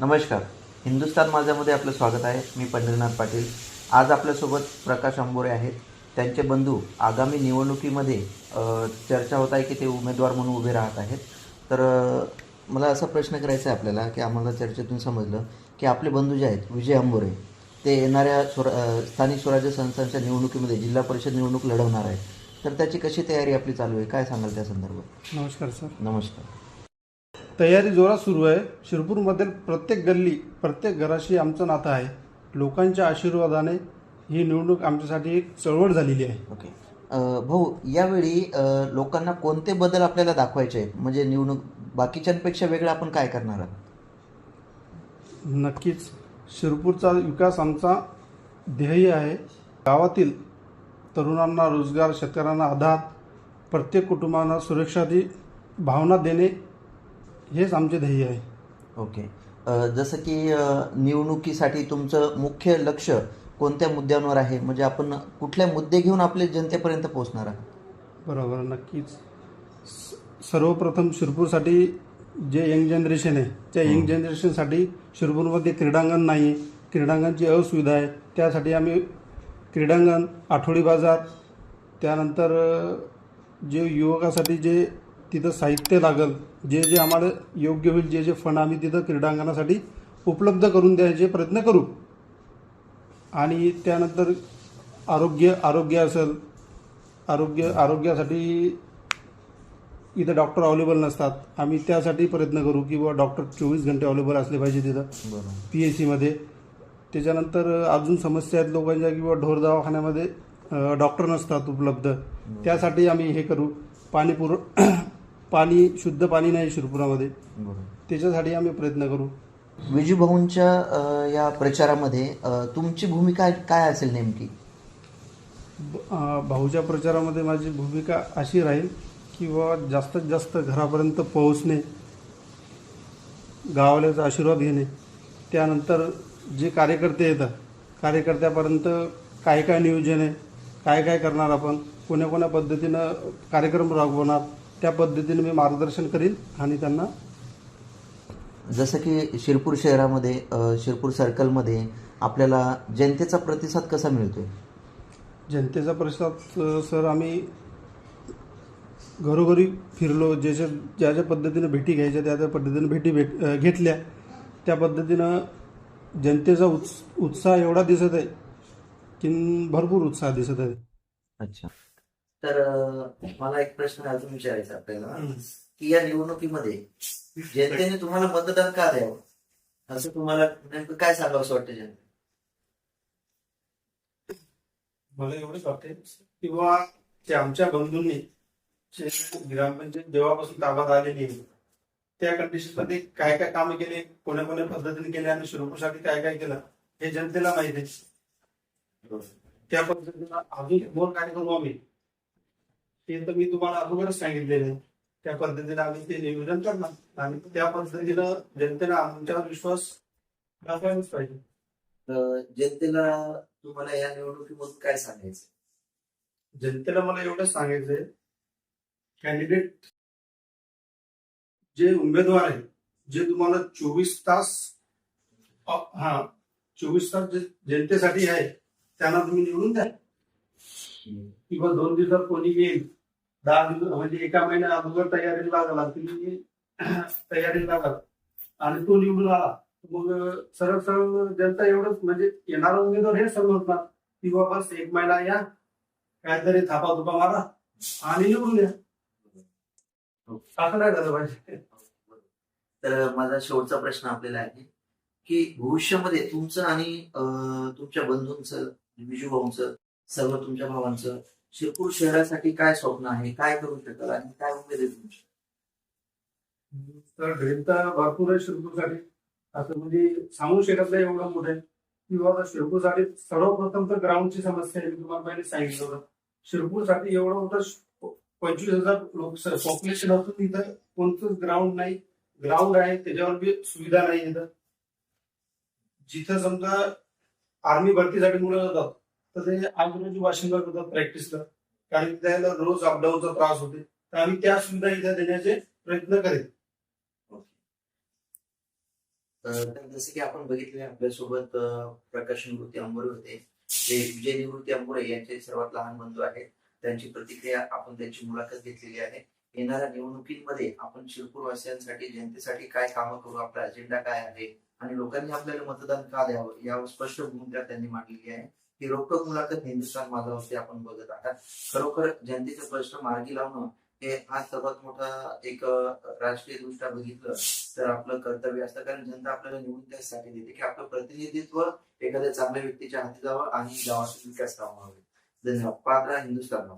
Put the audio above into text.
नमस्कार. हिंदुस्तान माझ्यामध्ये आपलं स्वागत आहे. मी पंढरीनाथ पाटील. आज आपल्यासोबत प्रकाश आंबोरे आहेत. त्यांचे बंधू आगामी निवडणुकीमध्ये चर्चा होत आहे की ते उमेदवार म्हणून उभे राहत आहेत. तर मला असा प्रश्न करायचा आहे आपल्याला की आम्हाला चर्चेतून समजलं की आपले बंधू जे आहेत विजय आंबोरे ते येणाऱ्या स्वर स्थानिक स्वराज्य संस्थांच्या निवडणुकीमध्ये जिल्हा परिषद निवडणूक लढवणार आहेत. तर त्याची कशी तयारी आपली चालू आहे? काय सांगाल त्या संदर्भात? नमस्कार सर. नमस्कार. तयारी जोरात सुरू आहे. शिरपूरमधील प्रत्येक गल्ली प्रत्येक घराशी आमचं नातं आहे. लोकांच्या आशीर्वादाने ही निवडणूक आमच्यासाठी एक चळवळ झालेली आहे. ओके. अ, भाऊ यावेळी अ, लोकांना कोणते बदल आपल्याला दाखवायचे आहेत? म्हणजे निवडणूक बाकीच्यांपेक्षा वेगळं आपण काय करणार आहात? नक्कीच. शिरपूरचा विकास आमचा ध्येय आहे. गावातील तरुणांना रोजगार शेतकऱ्यांना आधार प्रत्येक कुटुंबांना सुरक्षाची भावना देणे हेच आमचे ध्येय आहे. ओके. अ, जसं की अ, निवडणुकीसाठी तुमचं मुख्य लक्ष कोणत्या मुद्द्यांवर आहे? म्हणजे आपण कुठले मुद्दे घेऊन आपले जनतेपर्यंत पोहोचणार आहात? बरोबर नक्कीच. स- सर्वप्रथम शिरपूरसाठी जे यंग जनरेशन आहे त्या यंग जनरेशनसाठी शिरपूरमध्ये क्रीडांगण नाही क्रीडांगणची असुविधा आहे. त्यासाठी आम्ही क्रीडांगण आठवडी बाजार त्यानंतर अ, जे युवकासाठी जे तिथं साहित्य लागल जे जे आम्हाला योग्य होईल जे जे फंड आम्ही तिथं क्रीडांगणासाठी उपलब्ध करून द्यायचे प्रयत्न करू. आणि त्यानंतर आरोग्य आरोग्य असेल आरोग्य आरोग्यासाठी इथं डॉक्टर अवेलेबल नसतात. आम्ही त्यासाठी प्रयत्न करू की बुवा डॉक्टर चोवीस घंटे अवेलेबल असले पाहिजे तिथं. पी एच सीमध्ये त्याच्यानंतर अजून समस्या आहेत लोकांच्या किंवा ढोर दवाखान्यामध्ये डॉक्टर नसतात उपलब्ध. त्यासाठी आम्ही हे करू. पाणी पुर पाणी शुद्ध पाणी नाही शिरपुरामध्ये. त्याच्यासाठी आम्ही प्रयत्न करू. विजू भाऊंच्या अ, या प्रचारामध्ये तुमची भूमिका काय असेल नेमकी? भाऊच्या प्रचारामध्ये माझी भूमिका अशी राहील की बाबा जास्तीत जास्त घरापर्यंत पोहोचणे गावाल्याचा आशीर्वाद घेणे त्यानंतर जे कार्यकर्ते येतात कार्यकर्त्यापर्यंत काय काय नियोजन आहे काय काय करणार आपण कोण्या कोण्या पद्धतीनं कार्यक्रम राबवणार त्या पद्धतीने मी मार्गदर्शन करीन आणि त्यांना जसं की शिरपूर शहरामध्ये शिरपूर सर्कलमध्ये आपल्याला जनतेचा प्रतिसाद कसा मिळतोय? जनतेचा प्रतिसाद सर आम्ही घरोघरी फिरलो ज्याच्या ज्या ज्या पद्धतीनं भेटी घ्यायच्या त्या त्या पद्धतीनं भेटी भेट घेतल्या. त्या पद्धतीनं जनतेचा उत्स उत्साह एवढा दिसत आहे की भरपूर उत्साह दिसत आहे. अच्छा. तर मला एक प्रश्न अजून विचारायचा आपल्याला. की या निवडणुकीमध्ये जनतेने तुम्हाला मतदान का द्यावं? असं तुम्हाला नेमकं काय सांगावं असं वाटतं जनते मला एवढंच वाटते किंवा ते आमच्या बंधूंनी जे ग्रामपंचायत जेव्हापासून ताब्यात आलेली आहे त्या कंडिशनमध्ये काय काय कामं केले कोण्या कोण्या पद्धतीने केले आणि शिरपूरसाठी काय काय केलं हे जनतेला माहिती त्या पद्धतीनं अजून मोर काय करू आम्ही ते तर मी तुम्हाला अगोदरच सांगितलेलं आहे. त्या पद्धतीने आम्ही ते नियोजन करणार. आणि त्या पद्धतीनं जनतेला आमच्यावर विश्वास दाखवायलाच पाहिजे. जनतेला तुम्हाला या निवडणुकीमधून काय सांगायचं जनतेला मला एवढंच सांगायचंय कॅन्डिडेट जे उमेदवार आहेत जे तुम्हाला चोवीस तास हा चोवीस तास जे जनतेसाठी आहे त्यांना तुम्ही निवडून द्या. किंवा दोन दिवसात कोणी येईल दहा दिवस म्हणजे एका महिन्या अगोदर तयारीला लागला तुम्ही तयारीला लागाल आणि तो निवडून आला. मग सरळ सरळ जनता एवढंच म्हणजे येणारा उमेदवार हे समजणार की बाबा एक महिना या काहीतरी थापा तुपा मारा आणि निवडून द्या असं नाही झालं पाहिजे. तर माझा शेवटचा प्रश्न आपल्याला आहे की भविष्यामध्ये तुमचं आणि तुमच्या बंधूंचं विजू भाऊंचं सर्व तुमच्या भावांचं शिरपूर शहरासाठी काय स्वप्न आहे? काय करू शकाल आणि काय उमेद आहे तुमची तर ड्रीम तर भरपूर आहे शिरपूरसाठी. असं म्हणजे सांगू शकत नाही एवढं मोठं. की बाबा शिरपूरसाठी सर्वप्रथम तर ग्राउंडची समस्या आहे. तुम्हाला पहिले सांगितलं होतं. शिरपूरसाठी एवढं मोठं पंचवीस हजार लोक पॉप्युलेशन असून तिथं कोणतंच ग्राउंड नाही. ग्राउंड आहे त्याच्यावर बी सुविधा नाही इथं. जिथं समजा आर्मी भरतीसाठी मुलं जातात. तर ते आजूबाजू वाशिंदा करतात प्रॅक्टिसला कारण त्याला रोज अपडाऊनचा त्रास होते. तर आम्ही त्या सुविधा इथे देण्याचे प्रयत्न करेल अं, जसं की आपण बघितले आपल्यासोबत प्रकाश निवृत्ती अंबोरे होते. जे विजय निवृत्ती अंबोरे यांचे सर्वात लहान बंधू आहेत. त्यांची प्रतिक्रिया आपण त्यांची मुलाखत घेतलेली आहे. येणाऱ्या निवडणुकीमध्ये आपण शिरपूर वासियांसाठी जनतेसाठी काय कामं करू आपला अजेंडा काय आहे? आणि लोकांनी आपल्याला मतदान का द्यावं? यावर स्पष्ट भूमिका त्यांनी मांडलेली आहे. ही रोखक मुलाखत हिंदुस्थान माझावरती आपण बघत आहात. खरोखर जनतेचे प्रश्न मार्गी लावणं हे हा सर्वात मोठा एक राजकीय दृष्ट्या बघितलं तर आपलं कर्तव्य असतं. कारण जनता आपल्याला निवडून त्यासाठी देते की आपलं प्रतिनिधित्व एखाद्या चांगल्या व्यक्तीच्या हाती जावं आणि गावाचा विकास व्हावा धन्यवाद. पात्र हिंदुस्थान.